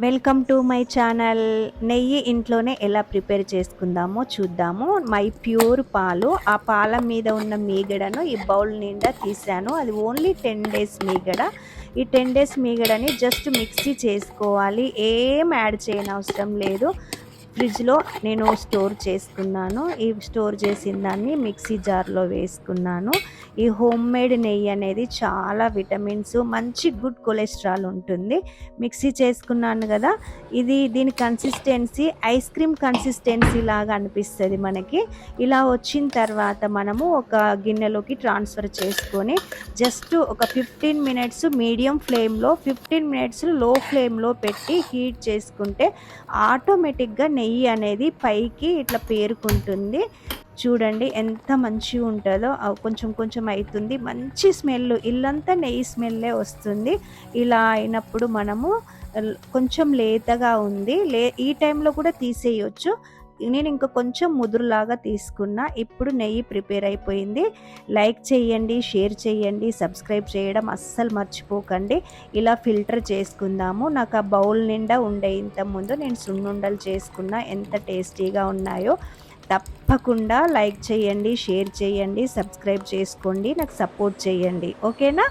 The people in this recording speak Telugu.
వెల్కమ్ టు మై ఛానల్ నెయ్యి ఇంట్లోనే ఎలా ప్రిపేర్ చేసుకుందామో చూద్దాము. మై ప్యూర్ పాలు. ఆ పాల మీద ఉన్న మీగడను ఈ బౌల్ నిండా తీసాను. అది ఓన్లీ టెన్ డేస్ మీగడ. ఈ టెన్ డేస్ మీగడని జస్ట్ మిక్సీ చేసుకోవాలి. ఏం యాడ్ చేయనవసరం లేదు. ఫ్రిడ్జ్లో నేను స్టోర్ చేసుకున్నాను. ఈ స్టోర్ చేసిన దాన్ని మిక్సీ జార్లో వేసుకున్నాను. ఈ హోమ్ మేడ్ నెయ్యి అనేది చాలా విటమిన్స్ మంచి గుడ్ కొలెస్ట్రాల్ ఉంటుంది. మిక్సీ చేసుకున్నాను కదా ఇది దీని కన్సిస్టెన్సీ ఐస్ క్రీమ్ కన్సిస్టెన్సీ లాగా అనిపిస్తుంది మనకి. ఇలా వచ్చిన తర్వాత మనము ఒక గిన్నెలోకి ట్రాన్స్ఫర్ చేసుకొని జస్ట్ ఒక ఫిఫ్టీన్ మినిట్స్ మీడియం ఫ్లేమ్లో ఫిఫ్టీన్ మినిట్స్లో ఫ్లేమ్లో పెట్టి హీట్ చేసుకుంటే ఆటోమేటిక్గా నెయ్యి అనేది పైకి ఇట్లా పేరుకుంటుంది. చూడండి ఎంత మంచిగా ఉంటుందో. కొంచెం కొంచెం అవుతుంది మంచి స్మెల్ ఇల్లంతా నెయ్యి స్మెల్లే వస్తుంది. ఇలా అయినప్పుడు మనము కొంచెం లేతగా ఉంది. లే ఈ టైంలో కూడా తీసేయొచ్చు. నేను ఇంకా కొంచెం ముదురులాగా తీసుకున్నా ఇప్పుడు నెయ్యి ప్రిపేర్ అయిపోయింది. లైక్ చేయండి షేర్ చేయండి సబ్స్క్రైబ్ చేయడం అస్సలు మర్చిపోకండి. ఇలా ఫిల్టర్ చేసుకుందాము. నాకు ఆ బౌల్ నిండా ఉండే ఇంతకుముందు నేను సున్నుండలు చేసుకున్నా ఎంత టేస్టీగా ఉన్నాయో తప్పకుండా లైక్ చేయండి షేర్ చేయండి సబ్స్క్రైబ్ చేసుకోండి నాకు సపోర్ట్ చేయండి ఓకేనా?